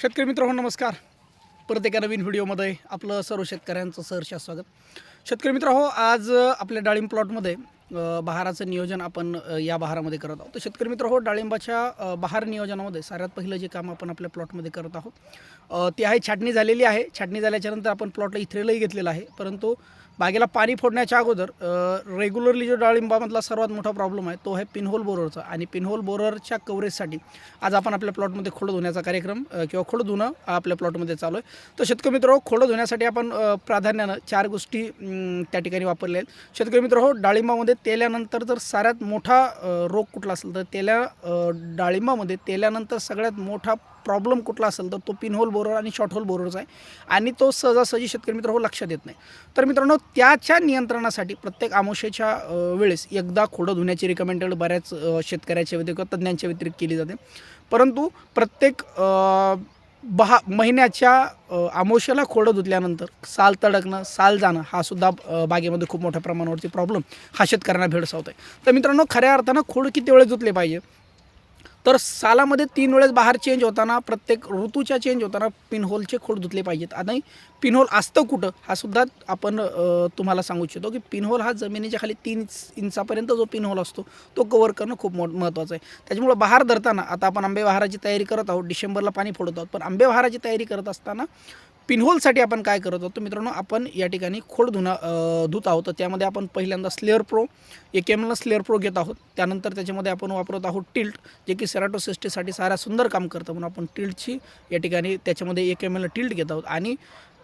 शेतकरी मित्र हो नमस्कार. परत एका नवीन व्हिडिओमध्ये आपलं सर्व शेतकऱ्यांचं सहर्ष स्वागत. शेतकरी मित्र हो आज आपल्या डाळिंब प्लॉटमध्ये बहाराचं नियोजन आपण या बहारामध्ये करत आहोत. तर शेतकरी मित्र हो डाळिंबाच्या बहार नियोजनामध्ये सर्वात पहिलं जे काम आपण आपल्या प्लॉटमध्ये करत आहोत ती ते आहे छाटणी झालेली आहे. छाटणी झाल्याच्यानंतर आपण प्लॉटला इथ्रेलही घेतलेलं आहे. परंतु बागेला पाणी फोडण्याच्या अगोदर रेग्युलरली जो डाळिंबामधला सर्वात मोठा प्रॉब्लेम आहे तो आहे पिनहोल बोररचा आणि पिनहोल बोररच्या कव्हरेजसाठी आज आपण आपल्या प्लॉटमध्ये खोडं धुण्याचा कार्यक्रम किंवा खोडं धुणं आपल्या प्लॉटमध्ये चालू आहे. तर शेतकरी मित्र हो खोडं धुण्यासाठी आपण प्राधान्यानं चार गोष्टी त्या ठिकाणी वापरल्या आहेत. शेतकरी मित्र हो डाळिंबामध्ये तेल्यानंतर जर साऱ्यात मोठा रोग कुठला असेल तर तेल्या डाळिंबामध्ये तेल्यानंतर सगळ्यात मोठा प्रॉब्लेम कुठला असेल तर तो पिनहोल बोरर आणि शॉर्ट होल बोररचा आहे. आणि तो सहजासहजी शेतकरी मित्र हो लक्षात येत नाही. तर मित्रांनो त्याच्या नियंत्रणासाठी प्रत्येक आमोशेच्या वेळेस एकदा खोडं धुण्याची रिकमेंडेड बऱ्याच शेतकऱ्याच्या व्यतिरिक्त तज्ज्ञांच्या व्यतिरिक्त केली जाते. परंतु प्रत्येक बहा महिन्याच्या अ, आमोशाला खोडं धुतल्यानंतर साल तडकणं साल जाणं हा सुद्धा बागेमध्ये खूप मोठ्या प्रमाणावरती प्रॉब्लेम हा शेतकऱ्यांना भेडसावत आहे तर मित्रांनो खऱ्या अर्थानं खोड किती वेळेस धुतले पाहिजे? तर सालामध्ये तीन वेळेस बाहेर चेंज होताना प्रत्येक ऋतूच्या चेंज होताना पिनहोलचे खोड धुतले पाहिजेत. आणि पिनहोल असतं कुठं हा सुद्धा आपण तुम्हाला सांगू इच्छितो की पिनहोल हा जमिनीच्या खाली तीन इंचापर्यंत जो पिनहोल असतो तो कवर करणं खूप मोठ महत्त्वाचं आहे. त्याच्यामुळं बहार धरताना आता आपण आंबे बहाराची तयारी करत आहोत डिसेंबरला पाणी फोडत आहोत पण आंबे बहाराची तयारी करत असताना पिनहोलसाठी आपण काय करत आहोत मित्रांनो आपण या ठिकाणी खोड धुणं धुत आहोत. तर त्यामध्ये आपण पहिल्यांदा स्लेअर प्रो एक एम एलला स्लेअर प्रो घेत आहोत. त्यानंतर त्याच्यामध्ये आपण वापरत आहोत टिल्ट जे की सेराटोसिस्टीसाठी सारा सुंदर काम करतं. म्हणून आपण टिल्टची या ठिकाणी त्याच्यामध्ये एक एम एलला टिल्ट घेत आहोत. आणि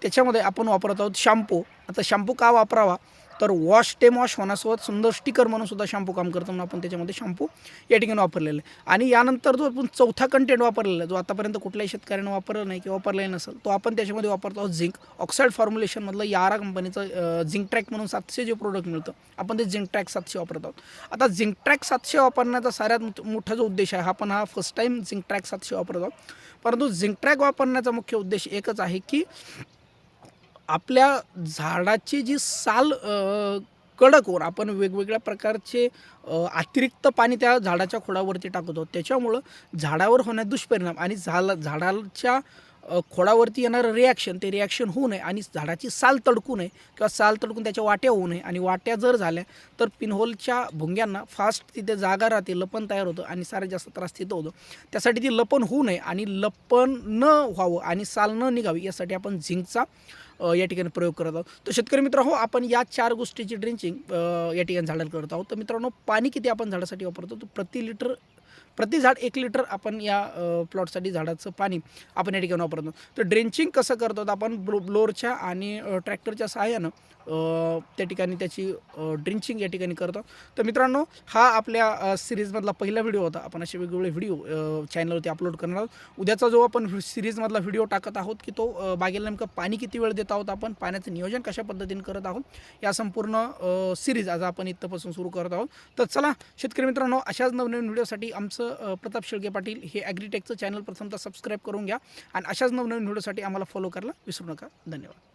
त्याच्यामध्ये आपण वापरत आहोत शॅम्पू आता शॅम्पू का वापरावा? तर वॉश टेम वॉश होण्यासोबत सुंदर स्टिकर म्हणून सुद्धा शॅम्पू काम करतो म्हणून आपण त्याच्यामध्ये शॅम्पू या ठिकाणी वापरलेलं आहे. आणि यानंतर जो आपण चौथा कंटेंट वापरलेला आहे जो आतापर्यंत कुठल्याही शेतकऱ्याने वापरला नाही किंवा वापरलाही नसेल तो आपण त्याच्यामध्ये वापरतो आहोत झिंक ऑक्साईड फॉर्म्युलेशनमधलं यारा कंपनीचं झिंक ट्रॅक म्हणून सातशे जे प्रोडक्ट मिळतं आपण ते झिंक ट्रॅक सातशे वापरत आहोत. आता झिंक ट्रॅक सातशे वापरण्याचा साऱ्यात मोठ- मोठा जो उद्देश आहे हा आपण हा फर्स्ट टाईम झिंक ट्रॅक सातशे वापरत आहोत. परंतु झिंक ट्रॅक वापरण्याचा मुख्य उद्देश एकच आहे की आपल्या झाडाची जी साल कडकवर आपण वेगवेगळ्या प्रकारचे अतिरिक्त पाणी त्या झाडाच्या खोडावरती टाकत आहोत. त्याच्यामुळं झाडावर होणारे दुष्परिणाम आणि झाला झाडाच्या खोडावरती येणारं रिॲक्शन ते रिॲक्शन होऊ नये आणि झाडाची साल तडकू नये किंवा साल तडकून त्याच्या वाट्या होऊ नये आणि वाट्या जर झाल्या तर पिनहोलच्या भुंग्यांना फास्ट तिथे जागा राहते लपण तयार होतं आणि सारे जास्त त्रास तिथं होतो. त्यासाठी ती लपण होऊ नये आणि लपण न व्हावं आणि साल न निघावी यासाठी आपण झिंकचा या ठिकाणी प्रयोग करत आहोत. तर शेतकरी मित्र हो आपण या चार गोष्टीची ड्रिंचिंग या ठिकाणी झाडाला करत आहोत. तर मित्रांनो पाणी किती आपण झाडासाठी वापरतो? तर प्रति लिटर प्रति झाड एक लिटर आपण या प्लॉटसाठी झाडाचं पाणी आपण या ठिकाणी वापरतो. तर ड्रेंचिंग कसं करतो आपण ब्लो ब्लोअरच्या आणि ट्रॅक्टरच्या सहाय्यानं त्या ठिकाणी त्याची ड्रिंचिंग या ठिकाणी करतो. तर मित्रांनो हा आपल्या सिरीजमधला पहिला व्हिडिओ होता. आपण असे वेगवेगळे व्हिडिओ चॅनलवरती अपलोड करणार आहोत. उद्याचा जो आपण सिरीजमधला व्हिडिओ टाकत आहोत की तो बागेला नेमकं पाणी किती वेळ देत आहोत आपण पाण्याचं नियोजन कशा पद्धतीने करत आहोत या संपूर्ण सिरीज आज आपण इथंपासून सुरू करत आहोत. तर चला शेतकरी मित्रांनो अशाच नवनवीन व्हिडिओसाठी आमचं प्रताप शेळके पाटील हे ॲग्रीटेकचं चॅनल प्रथमतः सबस्क्राईब करून घ्या. आणि अशाच नवनवीन व्हिडिओसाठी आम्हाला फॉलो करायला विसरू नका. धन्यवाद.